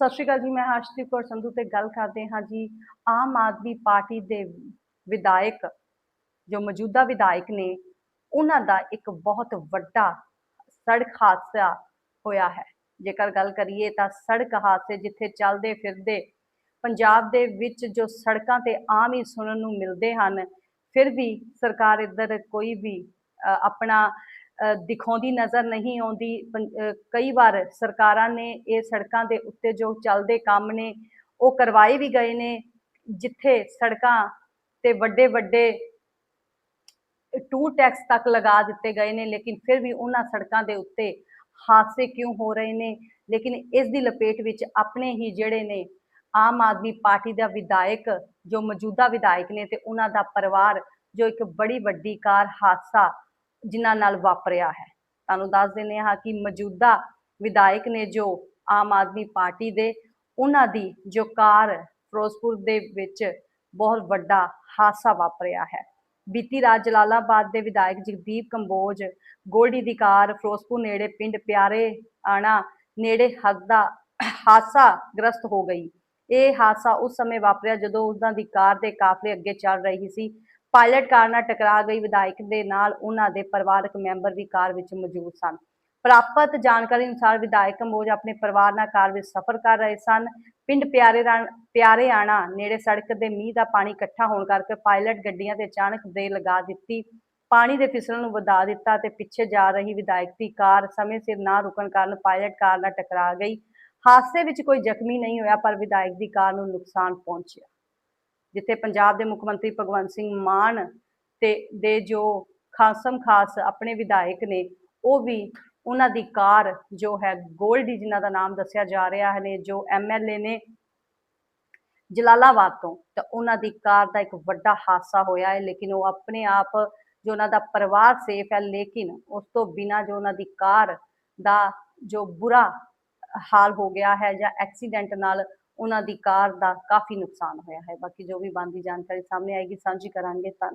ਸਤਿ ਸ਼੍ਰੀ ਅਕਾਲ ਜੀ, ਮੈਂ ਹਰਸ਼ਦੀਪ ਕੌਰ ਸੰਧੂ ਤੇ ਗੱਲ ਕਰਦੇ ਹਾਂ ਜੀ, ਆਮ ਆਦਮੀ ਪਾਰਟੀ ਦੇ ਵਿਧਾਇਕ, ਜੋ ਮੌਜੂਦਾ ਵਿਧਾਇਕ ਨੇ, ਉਹਨਾਂ ਦਾ ਇੱਕ ਬਹੁਤ ਵੱਡਾ ਸੜਕ ਹਾਦਸਾ ਹੋਇਆ ਹੈ। ਜੇਕਰ ਗੱਲ ਕਰੀਏ ਤਾਂ ਸੜਕ ਹਾਦਸੇ ਜਿੱਥੇ ਚੱਲਦੇ ਫਿਰਦੇ ਪੰਜਾਬ ਦੇ ਵਿੱਚ ਜੋ ਸੜਕਾਂ ਤੇ ਆਮ ਹੀ ਸੁਣਨ ਨੂੰ ਮਿਲਦੇ ਹਨ, ਫਿਰ ਵੀ ਸਰਕਾਰ ਇੱਧਰ ਕੋਈ ਵੀ ਆਪਣਾ ਦਿਖਾਉਂਦੀ ਨਜ਼ਰ ਨਹੀਂ ਆਉਂਦੀ। ਕਈ ਵਾਰ ਸਰਕਾਰਾਂ ਨੇ ਇਹ ਸੜਕਾਂ ਦੇ ਉੱਤੇ ਜੋ ਚੱਲਦੇ ਕੰਮ ਨੇ, ਉਹ ਕਰਵਾਏ ਵੀ ਗਏ ਨੇ, ਜਿੱਥੇ ਸੜਕਾਂ ਤੇ ਵੱਡੇ ਵੱਡੇ ਟੂ ਟੈਕਸ ਤੱਕ ਲਗਾ ਦਿੱਤੇ ਗਏ ਨੇ, ਲੇਕਿਨ ਫਿਰ ਵੀ ਉਹਨਾਂ ਸੜਕਾਂ ਦੇ ਉੱਤੇ ਹਾਦਸੇ ਕਿਉਂ ਹੋ ਰਹੇ ਨੇ? ਲੇਕਿਨ ਇਸ ਦੀ ਲਪੇਟ ਵਿੱਚ ਆਪਣੇ ਹੀ ਜਿਹੜੇ ਨੇ ਆਮ ਆਦਮੀ ਪਾਰਟੀ ਦਾ ਵਿਧਾਇਕ, ਜੋ ਮੌਜੂਦਾ ਵਿਧਾਇਕ ਨੇ ਤੇ ਉਹਨਾਂ ਦਾ ਪਰਿਵਾਰ, ਜੋ ਇੱਕ ਬੜੀ ਵੱਡੀ ਕਾਰ ਹਾਦਸਾ ਜਿਨ੍ਹਾਂ ਨਾਲ ਵਾਪਰਿਆ ਹੈ। ਤੁਹਾਨੂੰ ਦੱਸ ਦਿੰਦੇ ਹਾਂ ਕਿ ਮੌਜੂਦਾ ਵਿਧਾਇਕ ਨੇ ਜੋ ਆਮ ਆਦਮੀ ਪਾਰਟੀ ਦੇ, ਉਹਨਾਂ ਦੀ ਜੋ ਕਾਰ ਫਿਰੋਜ਼ਪੁਰ ਦੇ ਵਿੱਚ ਬਹੁਤ ਵੱਡਾ ਹਾਦਸਾ ਵਾਪਰਿਆ ਹੈ। ਬੀਤੀ ਰਾਤ ਜਲਾਲਾਬਾਦ ਦੇ ਵਿਧਾਇਕ ਜਗਦੀਪ ਕੰਬੋਜ ਗੋਲਡੀ ਦੀ ਕਾਰ ਫਿਰੋਜ਼ਪੁਰ ਨੇੜੇ ਪਿੰਡ ਪਿਆਰੇ ਆਣਾ ਨੇੜੇ ਹੱਸਦਾ ਹਾਦਸਾ ਗ੍ਰਸਤ ਹੋ ਗਈ। ਇਹ ਹਾਦਸਾ ਉਸ ਸਮੇਂ ਵਾਪਰਿਆ ਜਦੋਂ ਉਹਨਾਂ ਦੀ ਕਾਰ ਦੇ ਕਾਫਲੇ ਅੱਗੇ ਚੱਲ ਰਹੀ ਸੀ। ਪਾਇਲਟ ਕਾਰ ਨਾਲ ਟਕਰਾ ਗਈ। ਵਿਧਾਇਕ ਦੇ ਨਾਲ ਉਹਨਾਂ ਦੇ ਪਰਿਵਾਰਕ ਮੈਂਬਰ ਵੀ ਕਾਰ ਵਿੱਚ ਮੌਜੂਦ ਸਨ। ਪ੍ਰਾਪਤ ਜਾਣਕਾਰੀ ਅਨੁਸਾਰ ਵਿਧਾਇਕ ਕੰਬੋਜ ਆਪਣੇ ਪਰਿਵਾਰ ਨਾਲ ਕਾਰ ਵਿੱਚ ਸਫ਼ਰ ਕਰ ਰਹੇ ਸਨ। ਪਿੰਡ ਪਿਆਰੇ ਰਾਂ- ਪਿਆਰੇ ਆਣਾ ਨੇੜੇ ਸੜਕ ਦੇ ਮੀਂਹ ਦਾ ਪਾਣੀ ਇਕੱਠਾ ਹੋਣ ਕਰਕੇ ਪਾਇਲਟ ਗੱਡੀਆਂ ਤੇ ਅਚਾਨਕ ਬ੍ਰੇਕ ਲਗਾ ਦਿੱਤੀ। ਪਾਣੀ ਦੇ ਫਿਸਲਣ ਨੂੰ ਵਧਾ ਦਿੱਤਾ ਤੇ ਪਿੱਛੇ ਜਾ ਰਹੀ ਵਿਧਾਇਕ ਦੀ ਕਾਰ ਸਮੇਂ ਸਿਰ ਨਾ ਰੁਕਣ ਕਾਰਨ ਪਾਇਲਟ ਕਾਰ ਨਾਲ ਟਕਰਾ ਗਈ। ਹਾਦਸੇ ਵਿੱਚ ਕੋਈ ਜ਼ਖਮੀ ਨਹੀਂ ਹੋਇਆ, ਪਰ ਵਿਧਾਇਕ ਦੀ ਕਾਰ ਨੂੰ ਨੁਕਸਾਨ ਪਹੁੰਚਿਆ। ਜਿੱਥੇ ਪੰਜਾਬ ਦੇ ਮੁੱਖ ਮੰਤਰੀ ਭਗਵੰਤ ਸਿੰਘ ਮਾਨ ਤੇ ਦੇ ਜੋ ਖਾਸਮ ਖਾਸ ਆਪਣੇ ਵਿਧਾਇਕ ਨੇ, ਉਹ ਵੀ ਉਹਨਾਂ ਦੀ ਕਾਰ ਜੋ ਹੈ ਗੋਲਡੀ ਜਿਨ੍ਹਾਂ ਦਾ ਨਾਮ ਦੱਸਿਆ ਜਾ ਰਿਹਾ ਹੈ ਨੇ, ਜੋ ਐਮਐਲਏ ਨੇ ਜਲਾਲਾਬਾਦ ਤੋਂ, ਤਾਂ ਉਹਨਾਂ ਦੀ ਕਾਰ ਦਾ ਇੱਕ ਵੱਡਾ ਹਾਦਸਾ ਹੋਇਆ ਹੈ, ਲੇਕਿਨ ਉਹ ਆਪਣੇ ਆਪ ਜੋ ਉਹਨਾਂ ਦਾ ਪਰਿਵਾਰ ਸੇਫ ਹੈ, ਲੇਕਿਨ ਉਸ ਤੋਂ ਬਿਨਾ ਜੋ ਉਹਨਾਂ ਦੀ ਕਾਰ ਦਾ ਜੋ ਬੁਰਾ ਹਾਲ ਹੋ ਗਿਆ ਹੈ ਜਾਂ ਐਕਸੀਡੈਂਟ ਨਾਲ ਉਹਨਾਂ ਦੀ ਕਾਰ ਦਾ ਕਾਫੀ ਨੁਕਸਾਨ ਹੋਇਆ ਹੈ। ਬਾਕੀ ਜੋ ਵੀ ਬਣਦੀ ਜਾਣਕਾਰੀ ਸਾਹਮਣੇ ਆਏਗੀ, ਸਾਂਝੀ ਕਰਾਂਗੇ। ਤਾਂ